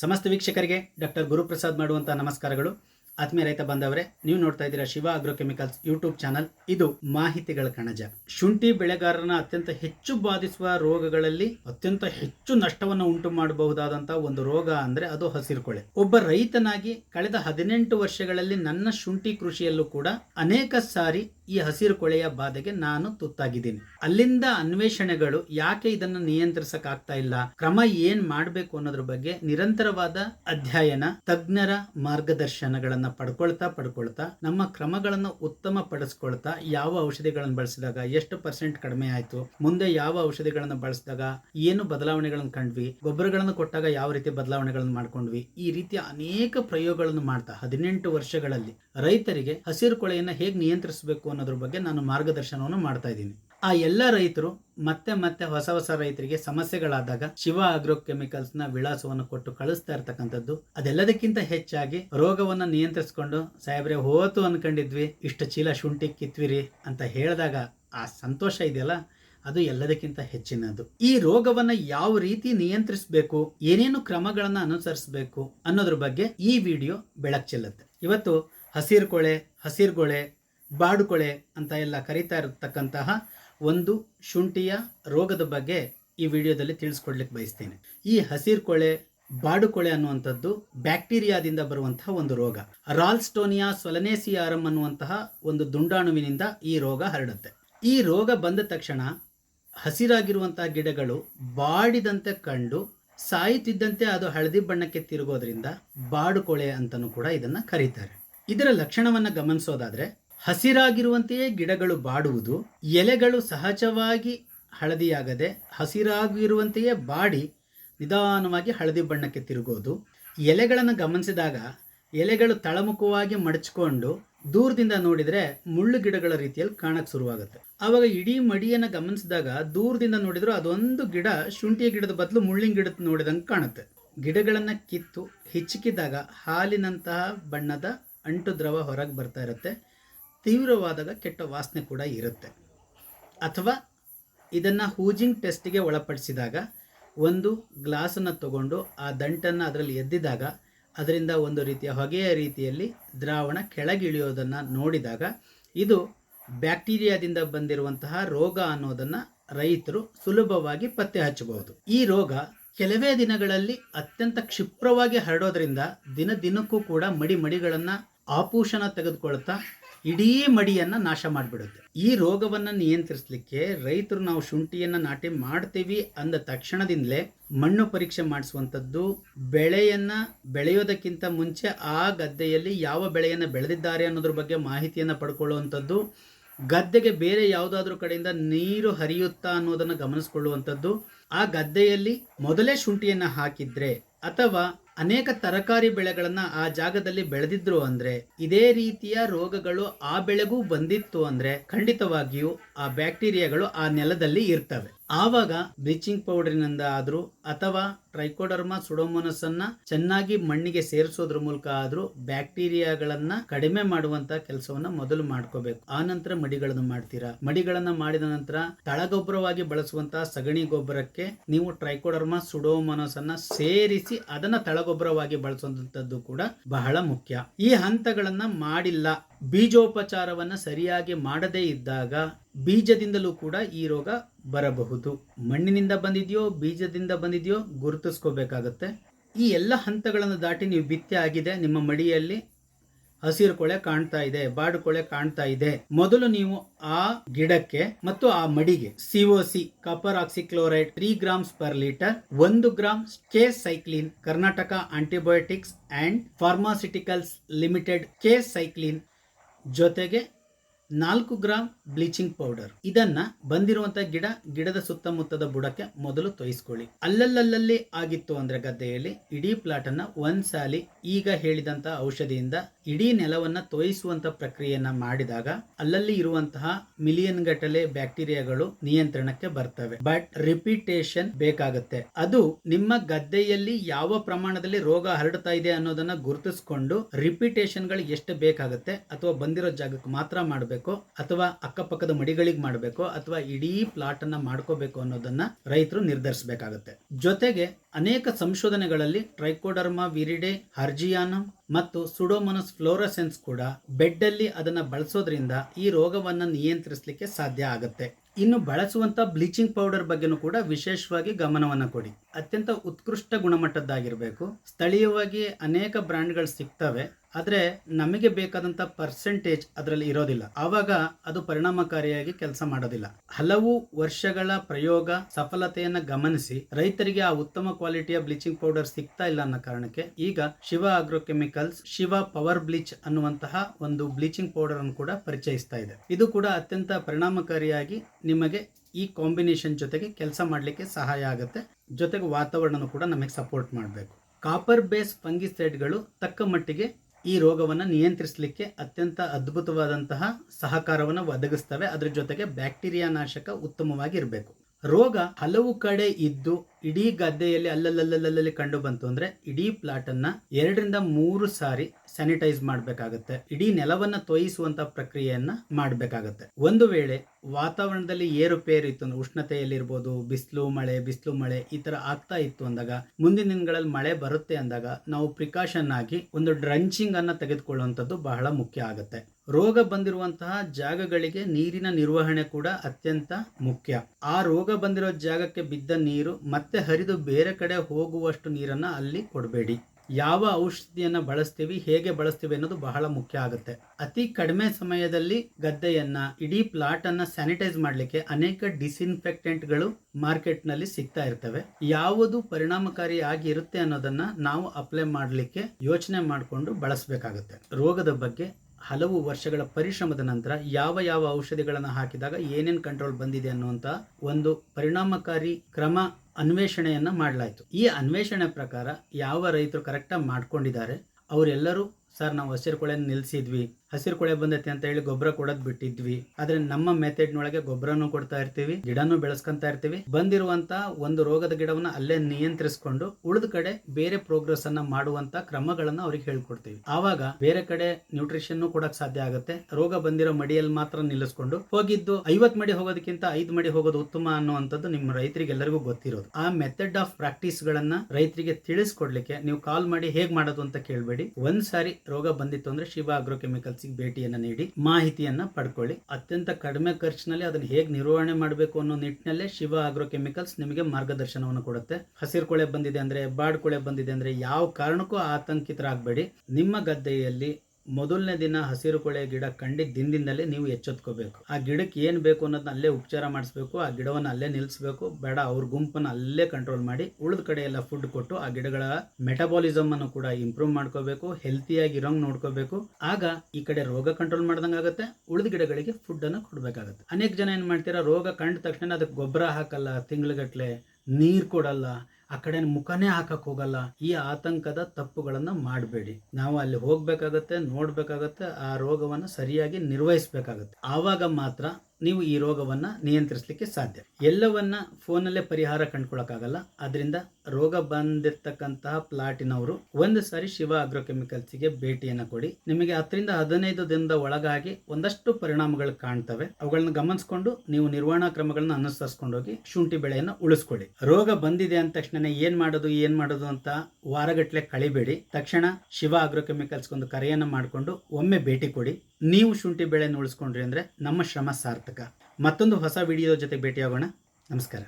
ಸಮಸ್ತ ವೀಕ್ಷಕರಿಗೆ ಡಾಕ್ಟರ್ ಗುರುಪ್ರಸಾದ್ ಮಾಡುವಂತಹ ನಮಸ್ಕಾರಗಳು. ಆತ್ಮೀಯ ರೈತ ಬಾಂಧವರೇ, ನೀವು ನೋಡ್ತಾ ಇದ್ದೀರಾ Shiva agro chemicals YouTube channel. ಇದು ಮಾಹಿತಿಗಳ ಕಣಜ. ಶುಂಠಿ ಬೆಳೆಗಾರರನ್ನ ಅತ್ಯಂತ ಹೆಚ್ಚು ಬಾಧಿಸುವ ರೋಗಗಳಲ್ಲಿ ಅತ್ಯಂತ ಹೆಚ್ಚು ನಷ್ಟವನ್ನು ಉಂಟು ಮಾಡಬಹುದಾದಂತಹ ಒಂದು ರೋಗ ಅಂದ್ರೆ ಅದು ಹಸಿರು ಕೊಳೆ. ಒಬ್ಬ ರೈತನಾಗಿ ಕಳೆದ ಹದಿನೆಂಟು ವರ್ಷಗಳಲ್ಲಿ ನನ್ನ ಶುಂಠಿ ಕೃಷಿಯಲ್ಲೂ ಕೂಡ ಅನೇಕ ಸಾರಿ ಈ ಹಸಿರು ಕೊಳೆಯ ಬಾಧೆಗೆ ನಾನು ತುತ್ತಾಗಿದ್ದೀನಿ. ಅಲ್ಲಿಂದ ಅನ್ವೇಷಣೆಗಳು ಯಾಕೆ ಇದನ್ನು ನಿಯಂತ್ರಿಸಕ್ ಆಗ್ತಾ ಇಲ್ಲ, ಕ್ರಮ ಏನ್ ಮಾಡ್ಬೇಕು ಅನ್ನೋದ್ರ ಬಗ್ಗೆ ನಿರಂತರವಾದ ಅಧ್ಯಯನ, ತಜ್ಞರ ಮಾರ್ಗದರ್ಶನಗಳನ್ನ ಪಡ್ಕೊಳ್ತಾ ಪಡ್ಕೊಳ್ತಾ, ನಮ್ಮ ಕ್ರಮಗಳನ್ನು ಉತ್ತಮ ಪಡಿಸ್ಕೊಳ್ತಾ ಯಾವ ಔಷಧಿಗಳನ್ನು ಬಳಸಿದಾಗ ಎಷ್ಟು ಪರ್ಸೆಂಟ್ ಕಡಿಮೆ ಆಯ್ತು, ಮುಂದೆ ಯಾವ ಔಷಧಿಗಳನ್ನು ಬಳಸಿದಾಗ ಏನು ಬದಲಾವಣೆಗಳನ್ನು ಕಂಡ್ವಿ, ಗೊಬ್ಬರಗಳನ್ನು ಕೊಟ್ಟಾಗ ಯಾವ ರೀತಿ ಬದಲಾವಣೆಗಳನ್ನು ಮಾಡ್ಕೊಂಡ್ವಿ, ಈ ರೀತಿಯ ಅನೇಕ ಪ್ರಯೋಗಗಳನ್ನು ಮಾಡ್ತಾ ಹದಿನೆಂಟು ವರ್ಷಗಳಲ್ಲಿ ರೈತರಿಗೆ ಹಸಿರು ಕೊಳೆಯನ್ನು ಹೇಗೆ ನಿಯಂತ್ರಿಸಬೇಕು ಅನ್ನೋದ್ರ ಬಗ್ಗೆ ನಾನು ಮಾರ್ಗದರ್ಶನವನ್ನು ಮಾಡ್ತಾ ಇದ್ದೀನಿ. ಆ ಎಲ್ಲ ರೈತರು ಮತ್ತೆ ಮತ್ತೆ ಹೊಸ ಹೊಸ ರೈತರಿಗೆ ಸಮಸ್ಯೆಗಳಾದಾಗ ಶಿವ ಆಗ್ರೋ ಕೆಮಿಕಲ್ಸ್ನ ವಿಳಾಸವನ್ನು ಕೊಟ್ಟು ಕಳಿಸ್ತಾ ಇರ್ತಕ್ಕಂಥದ್ದು. ಅದೆಲ್ಲದಕ್ಕಿಂತ ಹೆಚ್ಚಾಗಿ ರೋಗವನ್ನ ನಿಯಂತ್ರಿಸಿಕೊಂಡು, ಸಾಹೇಬ್ರೆ ಹೋತು ಅನ್ಕೊಂಡಿದ್ವಿ, ಇಷ್ಟು ಚೀಲ ಶುಂಠಿ ಕಿತ್ವಿರಿ ಅಂತ ಹೇಳಿದಾಗ ಆ ಸಂತೋಷ ಇದೆಯಲ್ಲ, ಅದು ಎಲ್ಲದಕ್ಕಿಂತ ಹೆಚ್ಚಿನದು. ಈ ರೋಗವನ್ನ ಯಾವ ರೀತಿ ನಿಯಂತ್ರಿಸಬೇಕು, ಏನೇನು ಕ್ರಮಗಳನ್ನ ಅನುಸರಿಸಬೇಕು ಅನ್ನೋದ್ರ ಬಗ್ಗೆ ಈ ವಿಡಿಯೋ ಬೆಳಕು ಚೆಲ್ಲುತ್ತೆ. ಇವತ್ತು ಹಸಿರು ಕೊಳೆ ಹಸಿರುಗೊಳೆ ಬಾಡುಕೊಳೆ ಅಂತ ಎಲ್ಲ ಕರೀತಾ ಇರತಕ್ಕಂತಹ ಒಂದು ಶುಂಠಿಯ ರೋಗದ ಬಗ್ಗೆ ಈ ವಿಡಿಯೋದಲ್ಲಿ ತಿಳಿಸ್ಕೊಡ್ಲಿಕ್ಕೆ ಬಯಸ್ತೇನೆ. ಈ ಹಸಿರು ಕೊಳೆ ಬಾಡುಕೊಳೆ ಅನ್ನುವಂಥದ್ದು ಬ್ಯಾಕ್ಟೀರಿಯಾದಿಂದ ಬರುವಂತಹ ಒಂದು ರೋಗ. ರಾಲ್ಸ್ಟೋನಿಯಾ ಸೊಲನೇಸಿಯಾರಂ ಅನ್ನುವಂತಹ ಒಂದು ದುಂಡಾಣುವಿನಿಂದ ಈ ರೋಗ ಹರಡುತ್ತೆ. ಈ ರೋಗ ಬಂದ ತಕ್ಷಣ ಹಸಿರಾಗಿರುವಂತಹ ಗಿಡಗಳು ಬಾಡಿದಂತೆ ಕಂಡು ಸಾಯುತ್ತಿದ್ದಂತೆ ಅದು ಹಳದಿ ಬಣ್ಣಕ್ಕೆ ತಿರುಗೋದ್ರಿಂದ ಬಾಡುಕೊಳೆ ಅಂತಲೂ ಕೂಡ ಇದನ್ನ ಕರೀತಾರೆ. ಇದರ ಲಕ್ಷಣವನ್ನು ಗಮನಿಸೋದಾದ್ರೆ ಹಸಿರಾಗಿರುವಂತೆಯೇ ಗಿಡಗಳು ಬಾಡುವುದು, ಎಲೆಗಳು ಸಹಜವಾಗಿ ಹಳದಿಯಾಗದೆ ಹಸಿರಾಗಿರುವಂತೆಯೇ ಬಾಡಿ ನಿಧಾನವಾಗಿ ಹಳದಿ ಬಣ್ಣಕ್ಕೆ ತಿರುಗೋದು. ಎಲೆಗಳನ್ನು ಗಮನಿಸಿದಾಗ ಎಲೆಗಳು ತಳಮುಖವಾಗಿ ಮಡಚಿಕೊಂಡು ದೂರದಿಂದ ನೋಡಿದರೆ ಮುಳ್ಳು ಗಿಡಗಳ ರೀತಿಯಲ್ಲಿ ಕಾಣಕ್ಕೆ ಶುರುವಾಗುತ್ತೆ. ಆವಾಗ ಇಡೀ ಮಡಿಯನ್ನು ಗಮನಿಸಿದಾಗ ದೂರದಿಂದ ನೋಡಿದರೂ ಅದೊಂದು ಗಿಡ ಶುಂಠಿಯ ಗಿಡದ ಬದಲು ಮುಳ್ಳಿನ ಗಿಡದ ನೋಡಿದಂಗೆ ಕಾಣುತ್ತೆ. ಗಿಡಗಳನ್ನು ಕಿತ್ತು ಹಿಚ್ಚಿಕ್ಕಿದಾಗ ಹಾಲಿನಂತಹ ಬಣ್ಣದ ಅಂಟು ದ್ರವ ಹೊರಗೆ ಬರ್ತಾ ಇರುತ್ತೆ. ತೀವ್ರವಾದಾಗ ಕೆಟ್ಟ ವಾಸನೆ ಕೂಡ ಇರುತ್ತೆ. ಅಥವಾ ಇದನ್ನು ಹೂಜಿಂಗ್ ಟೆಸ್ಟಿಗೆ ಒಳಪಡಿಸಿದಾಗ ಒಂದು ಗ್ಲಾಸನ್ನು ತಗೊಂಡು ಆ ದಂಟನ್ನು ಅದರಲ್ಲಿ ಎದ್ದಿದಾಗ ಅದರಿಂದ ಒಂದು ರೀತಿಯ ಹೊಗೆಯ ರೀತಿಯಲ್ಲಿ ದ್ರಾವಣ ಕೆಳಗಿಳಿಯೋದನ್ನು ನೋಡಿದಾಗ ಇದು ಬ್ಯಾಕ್ಟೀರಿಯಾದಿಂದ ಬಂದಿರುವಂತಹ ರೋಗ ಅನ್ನೋದನ್ನು ರೈತರು ಸುಲಭವಾಗಿ ಪತ್ತೆ ಹಚ್ಚಬಹುದು. ಈ ರೋಗ ಕೆಲವೇ ದಿನಗಳಲ್ಲಿ ಅತ್ಯಂತ ಕ್ಷಿಪ್ರವಾಗಿ ಹರಡೋದ್ರಿಂದ ದಿನ ದಿನಕ್ಕೂ ಕೂಡ ಮಡಿ ಮಡಿಗಳನ್ನು ಆಪೂಷಣ ತೆಗೆದುಕೊಳ್ತಾ ಇಡೀ ಮಡಿಯನ್ನ ನಾಶ ಮಾಡಿಬಿಡುತ್ತೆ. ಈ ರೋಗವನ್ನ ನಿಯಂತ್ರಿಸಲಿಕ್ಕೆ ರೈತರು ನಾವು ಶುಂಠಿಯನ್ನು ನಾಟಿ ಮಾಡ್ತೀವಿ ಅಂದ ತಕ್ಷಣದಿಂದಲೇ ಮಣ್ಣು ಪರೀಕ್ಷೆ ಮಾಡಿಸುವಂಥದ್ದು ಬೆಳೆಯನ್ನು ಬೆಳೆಯೋದಕ್ಕಿಂತ ಮುಂಚೆ ಆ ಗದ್ದೆಯಲ್ಲಿ ಯಾವ ಬೆಳೆಯನ್ನು ಬೆಳೆದಿದ್ದಾರೆ ಅನ್ನೋದ್ರ ಬಗ್ಗೆ ಮಾಹಿತಿಯನ್ನ ಪಡ್ಕೊಳ್ಳುವಂಥದ್ದು, ಗದ್ದೆಗೆ ಬೇರೆ ಯಾವುದಾದ್ರೂ ಕಡೆಯಿಂದ ನೀರು ಹರಿಯುತ್ತಾ ಅನ್ನೋದನ್ನು ಗಮನಿಸಿಕೊಳ್ಳುವಂಥದ್ದು, ಆ ಗದ್ದೆಯಲ್ಲಿ ಮೊದಲೇ ಶುಂಠಿಯನ್ನು ಹಾಕಿದ್ರೆ ಅಥವಾ ಅನೇಕ ತರಕಾರಿ ಬೆಳೆಗಳನ್ನು ಆ ಜಾಗದಲ್ಲಿ ಬೆಳೆದಿದ್ರು ಅಂದ್ರೆ, ಇದೇ ರೀತಿಯ ರೋಗಗಳು ಆ ಬೆಳೆಗೂ ಬಂದಿತ್ತು ಅಂದ್ರೆ ಖಂಡಿತವಾಗಿಯೂ ಆ ಬ್ಯಾಕ್ಟೀರಿಯಾಗಳು ಆ ನೆಲದಲ್ಲಿ ಇರ್ತವೆ. ಆವಾಗ ಬ್ಲೀಚಿಂಗ್ ಪೌಡರ್ನಿಂದ ಆದರೂ ಅಥವಾ ಟ್ರೈಕೋಡರ್ಮಾ ಸುಡೋಮೋನಸ್ ಅನ್ನ ಚೆನ್ನಾಗಿ ಮಣ್ಣಿಗೆ ಸೇರಿಸೋದ್ರ ಮೂಲಕ ಆದರೂ ಬ್ಯಾಕ್ಟೀರಿಯಾಗಳನ್ನ ಕಡಿಮೆ ಮಾಡುವಂತ ಕೆಲಸವನ್ನ ಮೊದಲು ಮಾಡ್ಕೋಬೇಕು. ಆ ನಂತರ ಮಡಿಗಳನ್ನು ಮಾಡ್ತೀರಾ? ಮಡಿಗಳನ್ನ ಮಾಡಿದ ನಂತರ ತಳಗೊಬ್ಬರವಾಗಿ ಬಳಸುವಂತಹ ಸಗಣಿ ಗೊಬ್ಬರಕ್ಕೆ ನೀವು ಟ್ರೈಕೋಡರ್ಮಾ ಸುಡೋಮೋನಸ್ ಅನ್ನ ಸೇರಿಸಿ ಅದನ್ನ ತಳಗೊಬ್ಬರವಾಗಿ ಬಳಸುವಂತದ್ದು ಕೂಡ ಬಹಳ ಮುಖ್ಯ. ಈ ಹಂತಗಳನ್ನ ಮಾಡಿಲ್ಲ. ಬೀಜೋಪಚಾರವನ್ನ ಸರಿಯಾಗಿ ಮಾಡದೇ ಇದ್ದಾಗ ಬೀಜದಿಂದಲೂ ಕೂಡ ಈ ರೋಗ ಬರಬಹುದು. ಮಣ್ಣಿನಿಂದ ಬಂದಿದೆಯೋ, ಬೀಜದಿಂದ ಬಂದಿದೆಯೋ ಗುರುತಿಸ್ಕೋಬೇಕಾಗತ್ತೆ. ಈ ಎಲ್ಲ ಹಂತಗಳನ್ನು ದಾಟಿ ನೀವು ಬಿತ್ತೆ ಆಗಿದೆ. ನಿಮ್ಮ ಮಡಿಯಲ್ಲಿ ಹಸಿರು ಕೊಳೆ ಕಾಣ್ತಾ ಇದೆ, ಬಾಡು ಕೊಳೆ ಕಾಣ್ತಾ ಇದೆ. ಮೊದಲು ನೀವು ಆ ಗಿಡಕ್ಕೆ ಮತ್ತು ಆ ಮಡಿಗೆ COC copper oxychloride three grams per litre ಒಂದು gram K cycline Karnataka antibiotics and pharmaceuticals limited K cycline ಜೊತೆಗೆ ನಾಲ್ಕು ಗ್ರಾಮ್ ಬ್ಲೀಚಿಂಗ್ ಪೌಡರ್. ಇದನ್ನ ಬಂದಿರುವಂತಹ ಗಿಡ, ಗಿಡದ ಸುತ್ತಮುತ್ತದ ಬುಡಕ್ಕೆ ಮೊದಲು ತೊಯಿಸ್ಕೊಳ್ಳಿ. ಅಲ್ಲಲ್ಲಲ್ಲಿ ಆಗಿತ್ತು ಅಂದ್ರೆ ಗದ್ದೆಯಲ್ಲಿ ಇಡೀ ಪ್ಲಾಟ್ ಅನ್ನ ಒಂದ್ಸಾಲಿ ಈಗ ಹೇಳಿದಂತ ಔಷಧಿಯಿಂದ ಇಡೀ ನೆಲವನ್ನ ತೋಯಿಸುವಂತ ಪ್ರಕ್ರಿಯೆಯನ್ನ ಮಾಡಿದಾಗ ಅಲ್ಲಲ್ಲಿ ಇರುವಂತಹ ಮಿಲಿಯನ್ ಗಟ್ಟಲೆ ಬ್ಯಾಕ್ಟೀರಿಯಾಗಳು ನಿಯಂತ್ರಣಕ್ಕೆ ಬರ್ತವೆ. ಬಟ್ ರಿಪಿಟೇಷನ್ ಬೇಕಾಗುತ್ತೆ. ಅದು ನಿಮ್ಮ ಗದ್ದೆಯಲ್ಲಿ ಯಾವ ಪ್ರಮಾಣದಲ್ಲಿ ರೋಗ ಹರಡ್ತಾ ಇದೆ ಅನ್ನೋದನ್ನ ಗುರುತಿಸಿಕೊಂಡು ರಿಪಿಟೇಷನ್ಗಳು ಎಷ್ಟು ಬೇಕಾಗುತ್ತೆ ಅಥವಾ ಬಂದಿರೋ ಜಾಗಕ್ಕೆ ಮಾತ್ರ ಮಾಡಬೇಕು. ಮಾಡಬೇಕು ಅಥವಾ ಅಕ್ಕಪಕ್ಕದ ಮಡಿಗಳಿಗೆ ಮಾಡಬೇಕು ಅಥವಾ ಇಡೀ ಪ್ಲಾಟ್ ಅನ್ನ ಮಾಡ್ಕೋಬೇಕು ಅನ್ನೋದನ್ನ ರೈತರು ನಿರ್ಧರಿಸಬೇಕಾಗುತ್ತೆ. ಜೊತೆಗೆ ಅನೇಕ ಸಂಶೋಧನೆಗಳಲ್ಲಿ ಟ್ರೈಕೋಡರ್ಮಾ ವಿರಿಡೆ ಹರ್ಜಿಯಾನಮ್ ಮತ್ತು ಸುಡೋಮನಸ್ ಫ್ಲೋರಸೆನ್ಸ್ ಕೂಡ ಬೆಡ್ ಅಲ್ಲಿ ಅದನ್ನ ಬಳಸೋದ್ರಿಂದ ಈ ರೋಗವನ್ನ ನಿಯಂತ್ರಿಸಲಿಕ್ಕೆ ಸಾಧ್ಯ ಆಗುತ್ತೆ. ಇನ್ನು ಬಳಸುವಂತ ಬ್ಲೀಚಿಂಗ್ ಪೌಡರ್ ಬಗ್ಗೆನೂ ಕೂಡ ವಿಶೇಷವಾಗಿ ಗಮನವನ್ನ ಕೊಡಿ. ಅತ್ಯಂತ ಉತ್ಕೃಷ್ಟ ಗುಣಮಟ್ಟದ್ದಾಗಿರಬೇಕು. ಸ್ಥಳೀಯವಾಗಿ ಅನೇಕ ಬ್ರ್ಯಾಂಡ್ಗಳು ಸಿಗ್ತವೆ. ಆದ್ರೆ ನಮಗೆ ಬೇಕಾದಂಥ ಪರ್ಸೆಂಟೇಜ್ ಅದರಲ್ಲಿ ಇರೋದಿಲ್ಲ. ಆವಾಗ ಅದು ಪರಿಣಾಮಕಾರಿಯಾಗಿ ಕೆಲಸ ಮಾಡೋದಿಲ್ಲ. ಹಲವು ವರ್ಷಗಳ ಪ್ರಯೋಗ, ಸಫಲತೆಯನ್ನು ಗಮನಿಸಿ ರೈತರಿಗೆ ಆ ಉತ್ತಮ ಕ್ವಾಲಿಟಿಯ ಬ್ಲೀಚಿಂಗ್ ಪೌಡರ್ ಸಿಗ್ತಾ ಇಲ್ಲ ಅನ್ನೋ ಕಾರಣಕ್ಕೆ ಈಗ Shiva agro chemicals Shiva power bleach ಅನ್ನುವಂತಹ ಒಂದು ಬ್ಲೀಚಿಂಗ್ ಪೌಡರ್ ಅನ್ನು ಕೂಡ ಪರಿಚಯಿಸ್ತಾ ಇದೆ. ಇದು ಕೂಡ ಅತ್ಯಂತ ಪರಿಣಾಮಕಾರಿಯಾಗಿ ನಿಮಗೆ ಈ ಕಾಂಬಿನೇಷನ್ ಜೊತೆಗೆ ಕೆಲಸ ಮಾಡಲಿಕ್ಕೆ ಸಹಾಯ ಆಗುತ್ತೆ. ಜೊತೆಗೆ ವಾತಾವರಣನೂ ಕೂಡ ನಮಗೆ ಸಪೋರ್ಟ್ ಮಾಡಬೇಕು. ಕಾಪರ್ ಬೇಸ್ ಫಂಗಿಸೈಡ್ಗಳು ತಕ್ಕ ಮಟ್ಟಿಗೆ ಈ ರೋಗವನ್ನು ನಿಯಂತ್ರಿಸಲಿಕ್ಕೆ ಅತ್ಯಂತ ಅದ್ಭುತವಾದಂತಹ ಸಹಕಾರವನ್ನು ಒದಗಿಸ್ತವೆ. ಅದರ ಜೊತೆಗೆ ಬ್ಯಾಕ್ಟೀರಿಯಾ ನಾಶಕ ಉತ್ತಮವಾಗಿ ಇರಬೇಕು. ರೋಗ ಹಲವು ಕಡೆ ಇದ್ದು ಇಡೀ ಗದ್ದೆಯಲ್ಲಿ ಅಲ್ಲಲ್ಲಲ್ಲಲ್ಲಲ್ಲಿ ಕಂಡು ಬಂತು ಅಂದ್ರೆ ಇಡೀ ಪ್ಲಾಟನ್ನ ಎರಡರಿಂದ ಮೂರು ಸಾರಿ ಸ್ಯಾನಿಟೈಸ್ ಮಾಡಬೇಕಾಗತ್ತೆ. ಇಡೀ ನೆಲವನ್ನ ತೊಯಿಸುವಂತ ಪ್ರಕ್ರಿಯೆಯನ್ನ ಮಾಡಬೇಕಾಗತ್ತೆ. ಒಂದು ವೇಳೆ ವಾತಾವರಣದಲ್ಲಿ ಏರುಪೇರು ಇತ್ತು ಅಂದ್ರೆ ಉಷ್ಣತೆಯಲ್ಲಿರ್ಬೋದು, ಬಿಸಿಲು, ಮಳೆ ಬಿಸಿಲು, ಮಳೆ ಈ ತರ ಆಗ್ತಾ ಇತ್ತು ಅಂದಾಗ, ಮುಂದಿನ ದಿನಗಳಲ್ಲಿ ಮಳೆ ಬರುತ್ತೆ ಅಂದಾಗ ನಾವು ಪ್ರಿಕಾಷನ್ ಆಗಿ ಒಂದು ಡ್ರಂಚಿಂಗ್ ಅನ್ನ ತೆಗೆದುಕೊಳ್ಳುವಂಥದ್ದು ಬಹಳ ಮುಖ್ಯ ಆಗುತ್ತೆ. ರೋಗ ಬಂದಿರುವಂತಹ ಜಾಗಗಳಿಗೆ ನೀರಿನ ನಿರ್ವಹಣೆ ಕೂಡ ಅತ್ಯಂತ ಮುಖ್ಯ. ಆ ರೋಗ ಬಂದಿರೋ ಜಾಗಕ್ಕೆ ಬಿದ್ದ ನೀರು ಮತ್ತೆ ಹರಿದು ಬೇರೆ ಕಡೆ ಹೋಗುವಷ್ಟು ನೀರನ್ನ ಅಲ್ಲಿ ಕೊಡಬೇಡಿ. ಯಾವ ಔಷಧಿಯನ್ನು ಬಳಸ್ತೀವಿ, ಹೇಗೆ ಬಳಸ್ತೀವಿ ಅನ್ನೋದು ಬಹಳ ಮುಖ್ಯ ಆಗುತ್ತೆ. ಅತಿ ಕಡಿಮೆ ಸಮಯದಲ್ಲಿ ಗದ್ದೆಯನ್ನ, ಇಡೀ ಪ್ಲಾಟ್ ಅನ್ನ ಸ್ಯಾನಿಟೈಸ್ ಮಾಡಲಿಕ್ಕೆ ಅನೇಕ ಡಿಸ್ಇನ್ಫೆಕ್ಟೆಂಟ್ಗಳು ಮಾರ್ಕೆಟ್ನಲ್ಲಿ ಸಿಗ್ತಾ ಇರ್ತವೆ. ಯಾವುದು ಪರಿಣಾಮಕಾರಿ ಆಗಿ ಇರುತ್ತೆ ಅನ್ನೋದನ್ನ ನಾವು ಅಪ್ಲೈ ಮಾಡಲಿಕ್ಕೆ ಯೋಚನೆ ಮಾಡಿಕೊಂಡು ಬಳಸಬೇಕಾಗುತ್ತೆ. ರೋಗದ ಬಗ್ಗೆ ಹಲವು ವರ್ಷಗಳ ಪರಿಶ್ರಮದ ನಂತರ ಯಾವ ಯಾವ ಔಷಧಿಗಳನ್ನು ಹಾಕಿದಾಗ ಏನೇನು ಕಂಟ್ರೋಲ್ ಬಂದಿದೆ ಅನ್ನುವಂತ ಒಂದು ಪರಿಣಾಮಕಾರಿ ಕ್ರಮ ಅನ್ವೇಷಣೆಯನ್ನ ಮಾಡಲಾಯಿತು. ಈ ಅನ್ವೇಷಣೆ ಪ್ರಕಾರ ಯಾವ ರೈತರು ಕರೆಕ್ಟಾಗಿ ಮಾಡ್ಕೊಂಡಿದ್ದಾರೆ, ಅವರೆಲ್ಲರೂ, ಸರ್ ನಾವು ಹಸಿರು ಕೊಳೆಯನ್ನು ನಿಲ್ಸಿದ್ವಿ ಹಸಿರು ಕೊಳೆ ಬಂದೈತೆ ಅಂತ ಹೇಳಿ ಗೊಬ್ಬರ ಕೊಡೋದ್ ಬಿಟ್ಟಿದ್ವಿ. ಆದ್ರೆ ನಮ್ಮ ಮೆಥಡ್ನೊಳಗೆ ಗೊಬ್ಬರನು ಕೊಡ್ತಾ ಇರ್ತೀವಿ, ಗಿಡನೂ ಬೆಳೆಸ್ಕೊಂತ ಇರ್ತೀವಿ. ಬಂದಿರುವಂತ ಒಂದು ರೋಗದ ಗಿಡವನ್ನ ಅಲ್ಲೇ ನಿಯಂತ್ರಿಸಿಕೊಂಡು ಉಳಿದ ಕಡೆ ಬೇರೆ ಪ್ರೋಗ್ರೆಸ್ ಅನ್ನ ಮಾಡುವಂತ ಕ್ರಮಗಳನ್ನ ಅವ್ರಿಗೆ ಹೇಳ್ಕೊಡ್ತೀವಿ. ಆವಾಗ ಬೇರೆ ಕಡೆ ನ್ಯೂಟ್ರಿಷನ್ ಕೊಡಕ್ ಸಾಧ್ಯ ಆಗುತ್ತೆ. ರೋಗ ಬಂದಿರೋ ಮಡಿಯಲ್ಲಿ ಮಾತ್ರ ನಿಲ್ಲಿಸ್ಕೊಂಡು ಹೋಗಿದ್ದು ಐವತ್ ಮಡಿ ಹೋಗೋದಕ್ಕಿಂತ ಐದು ಮಡಿ ಹೋಗೋದು ಉತ್ತಮ ಅನ್ನುವಂಥದ್ದು ನಿಮ್ಮ ರೈತರಿಗೆ ಎಲ್ಲರಿಗೂ ಗೊತ್ತಿರೋದು. ಆ ಮೆಥಡ್ ಆಫ್ ಪ್ರಾಕ್ಟೀಸ್ ಗಳನ್ನ ರೈತರಿಗೆ ತಿಳಿಸ್ಕೊಡ್ಲಿಕ್ಕೆ ನೀವು ಕಾಲ್ ಮಾಡಿ ಹೇಗ್ ಮಾಡೋದು ಅಂತ ಕೇಳಬೇಡಿ. ಒಂದ್ಸಾರಿ ರೋಗ ಬಂದಿತ್ತು ಅಂದ್ರೆ ಶಿವ ಆಗ್ರೋ ಕೆಮಿಕಲ್ಸ್ ಭೇಟಿಯನ್ನ ನೀಡಿ ಮಾಹಿತಿಯನ್ನ ಪಡ್ಕೊಳ್ಳಿ. ಅತ್ಯಂತ ಕಡಿಮೆ ಖರ್ಚಿನಲ್ಲಿ ಅದನ್ನು ಹೇಗೆ ನಿರ್ವಹಣೆ ಮಾಡಬೇಕು ಅನ್ನೋ ನಿಟ್ಟಿನಲ್ಲೇ ಶಿವ ಆಗ್ರೋ ಕೆಮಿಕಲ್ಸ್ ನಿಮಗೆ ಮಾರ್ಗದರ್ಶನವನ್ನು ಕೊಡುತ್ತೆ. ಹಸಿರು ಕೊಳೆ ಬಂದಿದೆ ಅಂದ್ರೆ, ಬಾಡ್ ಕೊಳೆ ಬಂದಿದೆ ಅಂದ್ರೆ ಯಾವ ಕಾರಣಕ್ಕೂ ಆತಂಕಿತರಾಗಬೇಡಿ. ನಿಮ್ಮ ಗದ್ದೆಯಲ್ಲಿ ಮೊದಲನೇ ದಿನ ಹಸಿರು ಕೊಳೆ ಗಿಡ ಕಂಡಿದ್ದ ದಿನದಿಂದಲೇ ನೀವು ಎಚ್ಚೆತ್ಕೋಬೇಕು. ಆ ಗಿಡಕ್ಕೆ ಏನು ಬೇಕು ಅನ್ನೋದನ್ನ ಅಲ್ಲೇ ಉಪಚಾರ ಮಾಡಿಸ್ಬೇಕು, ಆ ಗಿಡವನ್ನು ಅಲ್ಲೇ ನಿಲ್ಲಿಸಬೇಕು ಬೇಡ ಅವ್ರ ಗುಂಪನ್ನು ಅಲ್ಲೇ ಕಂಟ್ರೋಲ್ ಮಾಡಿ, ಉಳಿದ ಕಡೆ ಎಲ್ಲ ಫುಡ್ ಕೊಟ್ಟು ಆ ಗಿಡಗಳ ಮೆಟಬಾಲಿಸಮ್ ಅನ್ನು ಕೂಡ ಇಂಪ್ರೂವ್ ಮಾಡ್ಕೋಬೇಕು ಹೆಲ್ತಿಯಾಗಿ ಇರೋಂಗ್ ನೋಡ್ಕೋಬೇಕು. ಆಗ ಈ ಕಡೆ ರೋಗ ಕಂಟ್ರೋಲ್ ಮಾಡ್ದಂಗೆ ಆಗುತ್ತೆ, ಉಳಿದ ಗಿಡಗಳಿಗೆ ಫುಡ್ ಅನ್ನು ಕೊಡಬೇಕಾಗುತ್ತೆ. ಅನೇಕ ಜನ ಏನು ಮಾಡ್ತೀರಾ, ರೋಗ ಕಂಡ ತಕ್ಷಣ ಅದಕ್ಕೆ ಗೊಬ್ಬರ ಹಾಕಲ್ಲ, ತಿಂಗಳಗಟ್ಲೆ ನೀರು ಕೊಡಲ್ಲ ಆ ಕಡೆ ಮುಖನೇ ಹಾಕಕ್ ಹೋಗಲ್ಲ. ಈ ಆತಂಕದ ತಪ್ಪುಗಳನ್ನ ಮಾಡಬೇಡಿ. ನಾವು ಅಲ್ಲಿ ಹೋಗ್ಬೇಕಾಗತ್ತೆ, ನೋಡ್ಬೇಕಾಗತ್ತೆ, ಆ ರೋಗವನ್ನ ಸರಿಯಾಗಿ ನಿರ್ವಹಿಸಬೇಕಾಗತ್ತೆ. ಆವಾಗ ಮಾತ್ರ ನೀವು ಈ ರೋಗವನ್ನ ನಿಯಂತ್ರಿಸಲಿಕ್ಕೆ ಸಾಧ್ಯ. ಎಲ್ಲವನ್ನ ಫೋನಲ್ಲೇ ಪರಿಹಾರ ಕಂಡುಕೊಳ್ಳೋಕ್ಕಾಗಲ್ಲ ಅದರಿಂದ ರೋಗ ಬಂದಿರತಕ್ಕಂತಹ ಪ್ಲಾಟಿನವರು ಒಂದು ಸಾರಿ ಶಿವ ಆಗ್ರೋ ಕೆಮಿಕಲ್ಸ್ಗೆ ಭೇಟಿಯನ್ನ ಕೊಡಿ. ನಿಮಗೆ ಹತ್ತರಿಂದ ಹದಿನೈದು ದಿನದ ಒಳಗಾಗಿ ಒಂದಷ್ಟು ಪರಿಣಾಮಗಳು ಕಾಣ್ತವೆ. ಅವುಗಳನ್ನ ಗಮನಿಸಿಕೊಂಡು ನೀವು ನಿರ್ವಹಣಾ ಕ್ರಮಗಳನ್ನ ಅನುಸರಿಸ್ಕೊಂಡೋಗಿ ಶುಂಠಿ ಬೆಳೆಯನ್ನ ಉಳಿಸ್ಕೊಳ್ಳಿ. ರೋಗ ಬಂದಿದೆ ಅಂದ ತಕ್ಷಣ ಏನ್ ಮಾಡೋದು ಏನ್ ಮಾಡೋದು ಅಂತ ವಾರಗಟ್ಲೆ ಕಳಿಬೇಡಿ. ತಕ್ಷಣ ಶಿವ ಆಗ್ರೋ ಕೆಮಿಕಲ್ಸ್ ಒಂದು ಕರೆಯನ್ನ ಮಾಡಿಕೊಂಡು ಒಮ್ಮೆ ಭೇಟಿ ಕೊಡಿ. ನೀವು ಶುಂಠಿ ಬೆಳೆಯನ್ನು ಉಳಿಸ್ಕೊಂಡ್ರಿ ಅಂದ್ರೆ ನಮ್ಮ ಶ್ರಮ ಸಾರ್ಥಕ ಮತ್ತೊಂದು ಹೊಸ ವಿಡಿಯೋ ಜೊತೆ ಭೇಟಿಯಾಗೋಣ. ನಮಸ್ಕಾರ.